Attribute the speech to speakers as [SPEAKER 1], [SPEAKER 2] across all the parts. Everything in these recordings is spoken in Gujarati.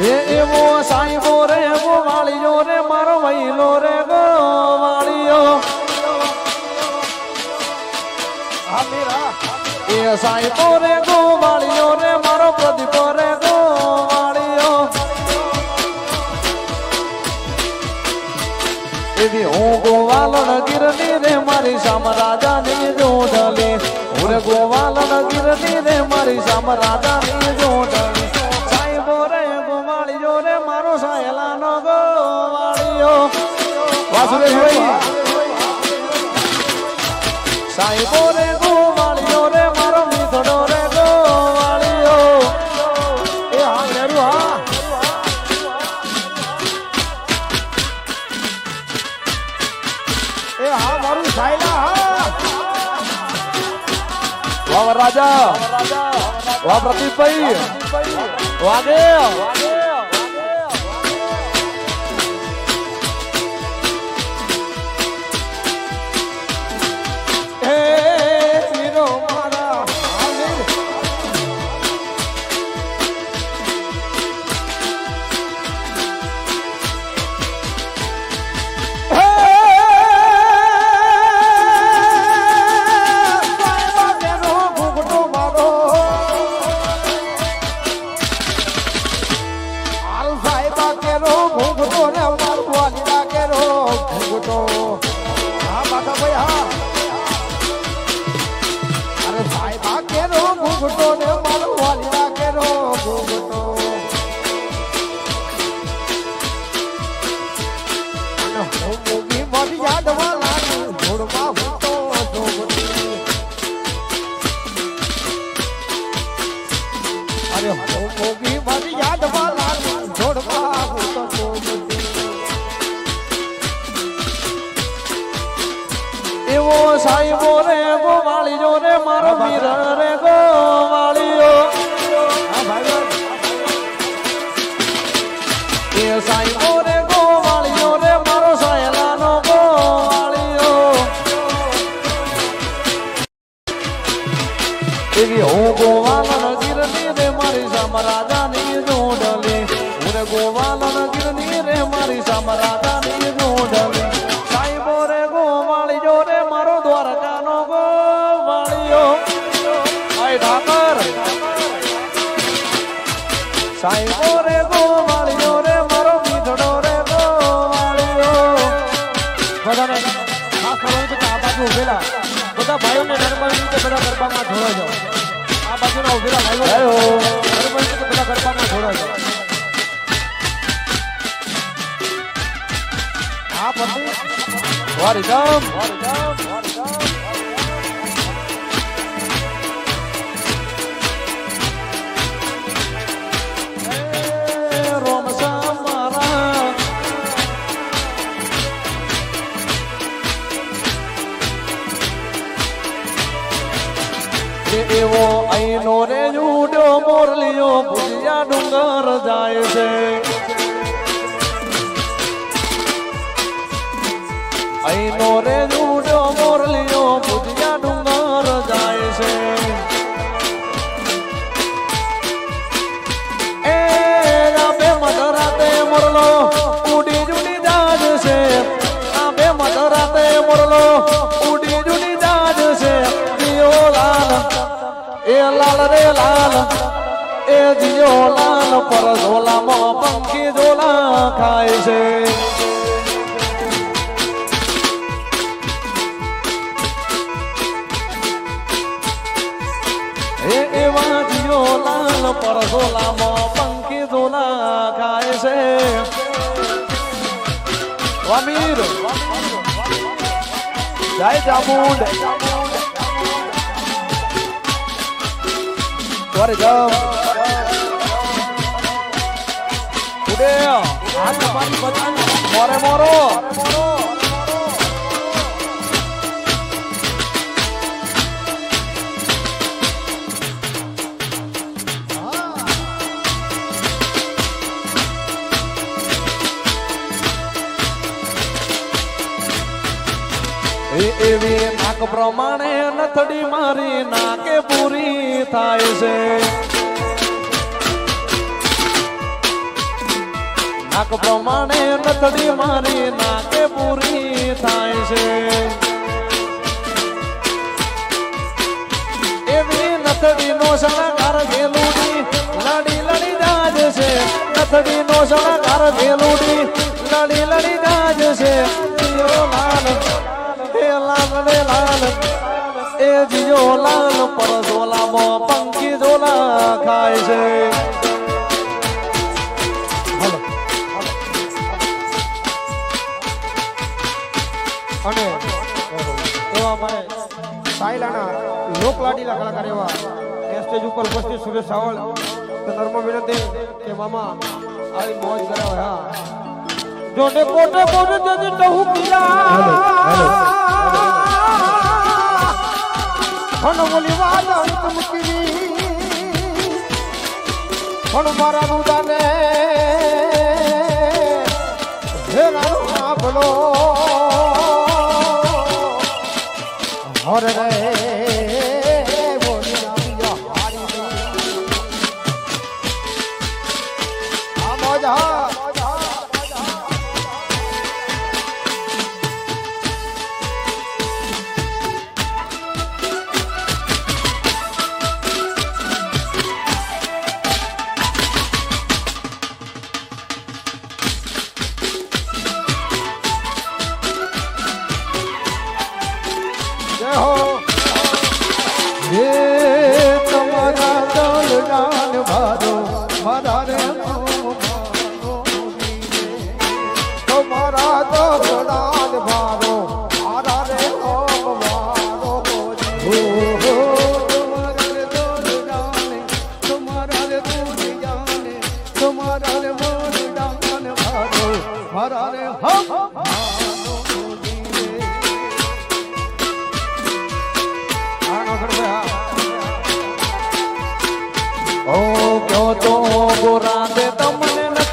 [SPEAKER 1] એ એવો રે ગોવાળીઓ રે, મારો વહીલો રે
[SPEAKER 2] હા
[SPEAKER 1] એ સાહેબો રે ગોવાળીઓ રે, મારો પ્રદીપ રે ગોવાળીઓ એવી હું ગોવાલણ ગીરની રે, મારી સામ રાજાની જોડલી હું ગોવાલણ ગીરની રે, મારી સામ રાજાની જોડલી વાસુદેવભાઈ સાહેબો રે ગોવાળીઓ રે મારો મીઠડો રે ગોવાળીઓ
[SPEAKER 2] એ હે સાહેબા કેરો ઘૂંઘટો ને મારું વાલીડા કેરો ઘૂંઘટો. હા બાકા ભાઈ, હા. અરે સાહેબા કેરો ઘૂંઘટો ને મારું વાલીડા કેરો ઘૂંઘટો. અને હું મૂવી મારી યાદમાં
[SPEAKER 1] એ રે ગોવાળીઓ રે મારો ગોવાળીઓ એવી હું ગોવાલન ગીરની રે મારી સામ
[SPEAKER 2] ગરબામાં જોડાઈ જાઓ આ બાજુના ઉભેલા ભાઈઓ. નરમાવી રીતે બધા ગરબામાં જોડાઈ જાઓ હા પતિ
[SPEAKER 1] વારીદમ એ એ એવો અહીંનો રે જુડો મોરલીઓ ભૂલિયા ડુંગર જાય છે. અહીંનો રે જુડો મોરલીઓ ભૂલિયા ડુંગર જાય છે. એ મધરાતે મોરલો લાલ રે લાલ. એ જીઓ લાલ, પર ઝોલામાં પંખી ઝોલા ખાય છે. એ એવા જીઓ લાલ, પર ઝોલામાં પંખી ઝોલા ખાય છે. વામીર. જય ચામુંડ It up? ઉડે
[SPEAKER 2] આ પાણી બધાની
[SPEAKER 1] મોરે મોરો એ નાક પ્રમાણે નથડી મારી નાકે પૂરી થાય છે. નાક પ્રમાણે નથડી મારી નાકે પૂરી થાય છે. એવી નથડી નો શણગાર ભેલુડી લડી લડી જાજ છે. નથડી નો શણગાર ભેલુડી લડી લડી જાજ છે. લાલ હે લાલ એ જીઓ લાલ પર ઝોલામાં પંખી ઝોલા ખાય છે
[SPEAKER 2] અને એવા મારે સાયલાના લોકલાડીલા કલાકાર એવા સ્ટેજ ઉપર ઉપસ્થિત સુરેશ સાવળ નર્મ વિનંતી કે મામા આવી મોજ કરાવે, હા. જોને કોટે કોટે જજી ટહુ પીલા હણ બોલી વાદા કરી હણ મારા મુદાને હે આપલો. હરે રે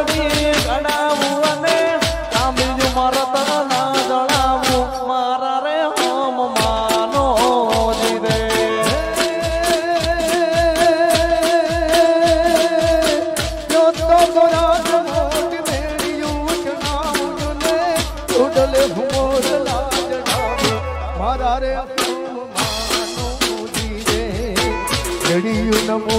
[SPEAKER 1] નથડી ગડાવું અને કામીનું મારા તન ના જણાવું. મારા રે હોમ માનો જી રે
[SPEAKER 2] જો તો ગોરાજ મોટ મેળ્યું ચણાવું ને ઉડલે ભમોર લાજ ડાબો મારા રે અપૂમ માનો જીવે. ઘડિયું નમો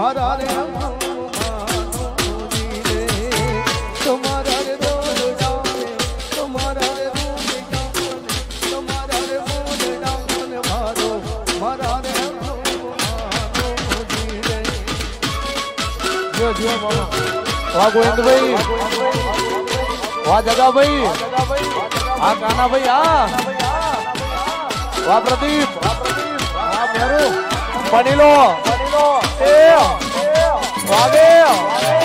[SPEAKER 2] મારા રે તમારા રે. તમારા રે તમારા રે મારો મારા રે
[SPEAKER 1] જો જો મામા વાહ પ્રદીપ. વાહ એ વાગે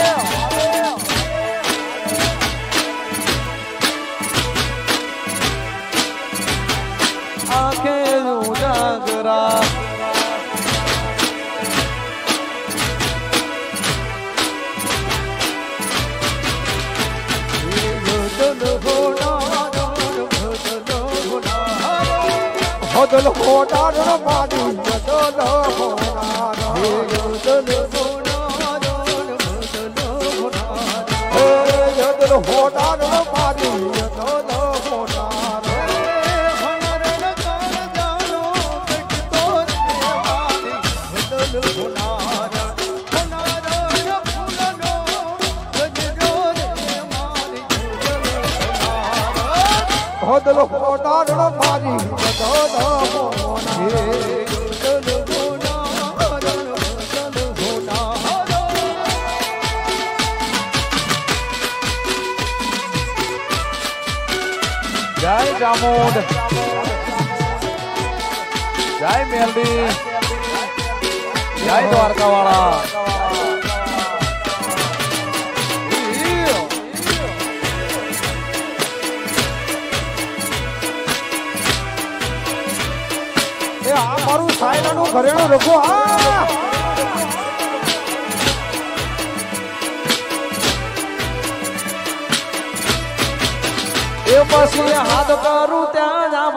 [SPEAKER 2] હોનાર હનર નગર જાનો બેટતો દેવાની હદલ હોનાર હોનાર ફૂલનો ગજરો રે મારી
[SPEAKER 1] જય ચામુંડ. જય મેલડી. જય દ્વારકા વાળા
[SPEAKER 2] મારું સાયલાનું ઘરેણું રખો. આ!
[SPEAKER 1] પછી હાથ કરું ત્યાં.